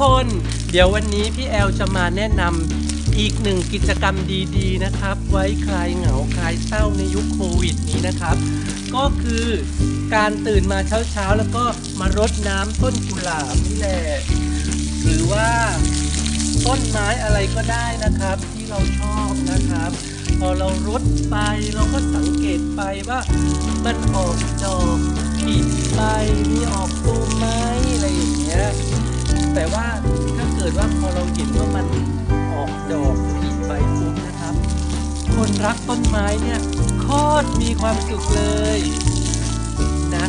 คน เดี๋ยววันนี้พี่แอลจะมาแนะนำอีกหนึ่งกิจกรรมดีๆนะครับ ไว้คลายเหงาคลายเศร้าในยุคโควิดนี้นะครับ ก็คือการตื่นมาเช้าๆ แล้วก็มารดน้ำต้นกุหลาบนี่แหละหรือว่าต้นไม้อะไรก็ได้นะครับ ที่เราชอบนะครับ พอเรารดไปเราก็สังเกตไปว่า มันออกดอกผิดไปมี เห็นว่ามันออกดอกสีใบฟุ้งนะครับ คนรักต้นไม้เนี่ยโคตรมีความสุขเลยนะ